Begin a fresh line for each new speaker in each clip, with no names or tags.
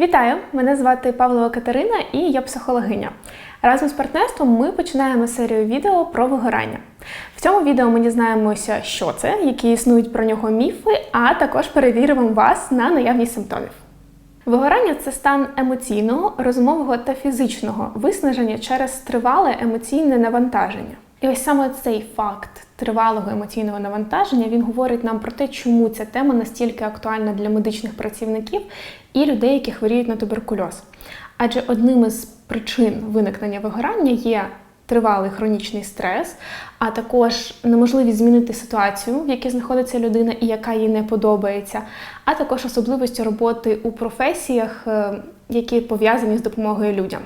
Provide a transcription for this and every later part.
Вітаю! Мене звати Павлова Катерина і я психологиня. Разом з партнерством ми починаємо серію відео про вигорання. В цьому відео ми дізнаємося, що це, які існують про нього міфи, а також перевіримо вас на наявність симптомів. Вигорання це стан емоційного, розумового та фізичного виснаження через тривале емоційне навантаження. І ось саме цей факт тривалого емоційного навантаження він говорить нам про те, чому ця тема настільки актуальна для медичних працівників і людей, які хворіють на туберкульоз. Адже одним із причин виникнення вигорання є тривалий хронічний стрес, а також неможливість змінити ситуацію, в якій знаходиться людина і яка їй не подобається, а також особливості роботи у професіях, е, які пов'язані з допомогою людям.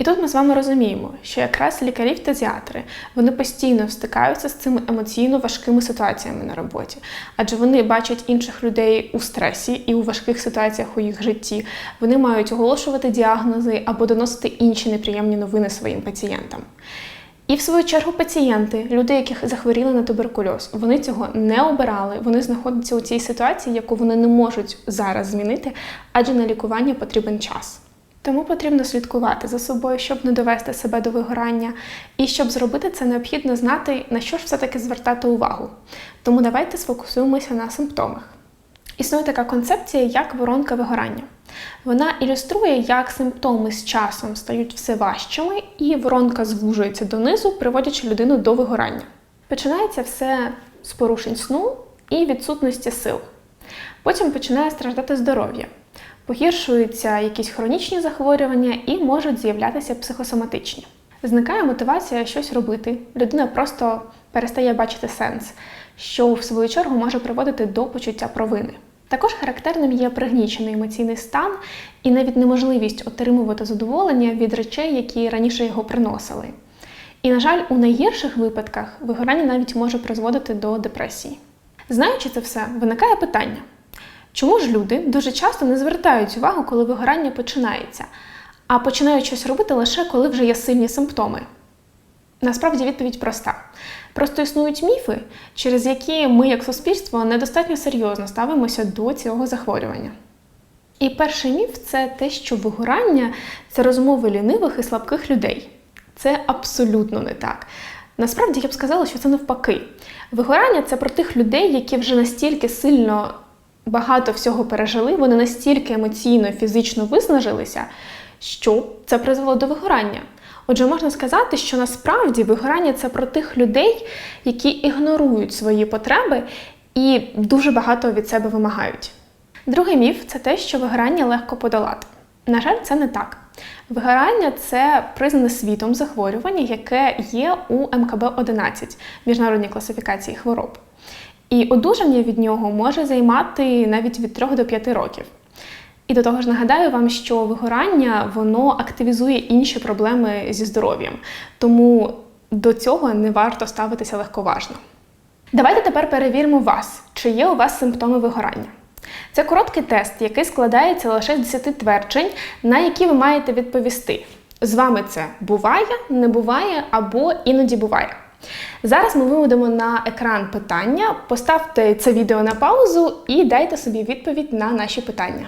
І тут ми з вами розуміємо, що якраз лікарі-фтезіатри вони постійно стикаються з цими емоційно важкими ситуаціями на роботі, адже вони бачать інших людей у стресі і у важких ситуаціях у їх житті. Вони мають оголошувати діагнози або доносити інші неприємні новини своїм пацієнтам. І в свою чергу пацієнти, люди, яких захворіли на туберкульоз, вони цього не обирали. Вони знаходяться у цій ситуації, яку вони не можуть зараз змінити, адже на лікування потрібен час. Тому потрібно слідкувати за собою, щоб не довести себе до вигорання. І щоб зробити це, необхідно знати, на що ж все-таки звертати увагу. Тому давайте сфокусуємося на симптомах. Існує така концепція, як воронка вигорання. Вона ілюструє, як симптоми з часом стають все важчими, і воронка звужується донизу, приводячи людину до вигорання. Починається все з порушень сну і відсутності сил. Потім починає страждати здоров'я погіршуються якісь хронічні захворювання і можуть з'являтися психосоматичні. Зникає мотивація щось робити, людина просто перестає бачити сенс, що в свою чергу може приводити до почуття провини. Також характерним є пригнічений емоційний стан і навіть неможливість отримувати задоволення від речей, які раніше його приносили. І, на жаль, у найгірших випадках вигорання навіть може призводити до депресії. Знаючи це все, виникає питання. Чому ж люди дуже часто не звертають увагу, коли вигорання починається, а починають щось робити лише коли вже є сильні симптоми? Насправді відповідь проста. Просто існують міфи, через які ми, як суспільство, недостатньо серйозно ставимося до цього захворювання. І перший міф це те, що вигорання це розмови лінивих і слабких людей. Це абсолютно не так. Насправді я б сказала, що це навпаки. Вигорання це про тих людей, які вже настільки сильно багато всього пережили, вони настільки емоційно фізично виснажилися, що це призвело до вигорання. Отже, можна сказати, що насправді вигорання це про тих людей, які ігнорують свої потреби і дуже багато від себе вимагають. Другий міф це те, що вигорання легко подолати. На жаль, це не так. Вигорання це признане світом захворювання, яке є у МКБ-11 міжнародній класифікації хвороб. І одужання від нього може займати навіть від 3 до 5 років. І до того ж нагадаю вам, що вигорання воно активізує інші проблеми зі здоров'ям, тому до цього не варто ставитися легковажно. Давайте тепер перевіримо вас, чи є у вас симптоми вигорання. Це короткий тест, який складається лише з 10 тверджень, на які ви маєте відповісти. З вами це буває, не буває або іноді буває. Зараз ми виведемо на екран питання. Поставте це відео на паузу і дайте собі відповідь на наші питання.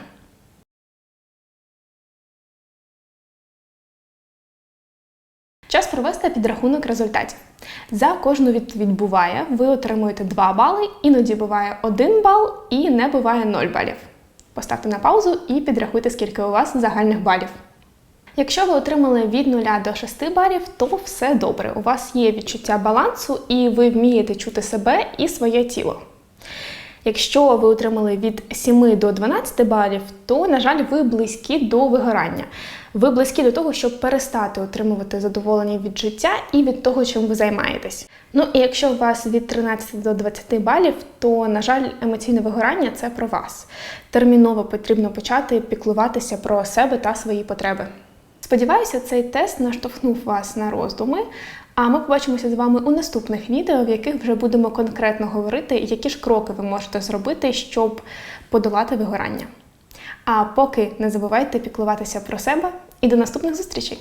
Час провести підрахунок результатів. За кожну відповідь буває, ви отримуєте 2 бали, іноді буває 1 бал і не буває 0 балів. Поставте на паузу і підрахуйте, скільки у вас загальних балів. Якщо ви отримали від 0 до 6 балів, то все добре. У вас є відчуття балансу і ви вмієте чути себе і своє тіло. Якщо ви отримали від 7 до 12 балів, то, на жаль, ви близькі до вигорання. Ви близькі до того, щоб перестати отримувати задоволення від життя і від того, чим ви займаєтесь. Ну і якщо у вас від 13 до 20 балів, то, на жаль, емоційне вигорання це про вас. Терміново потрібно почати піклуватися про себе та свої потреби. Сподіваюся, цей тест наштовхнув вас на роздуми. А ми побачимося з вами у наступних відео, в яких вже будемо конкретно говорити, які ж кроки ви можете зробити, щоб подолати вигорання. А поки не забувайте піклуватися про себе і до наступних зустрічей!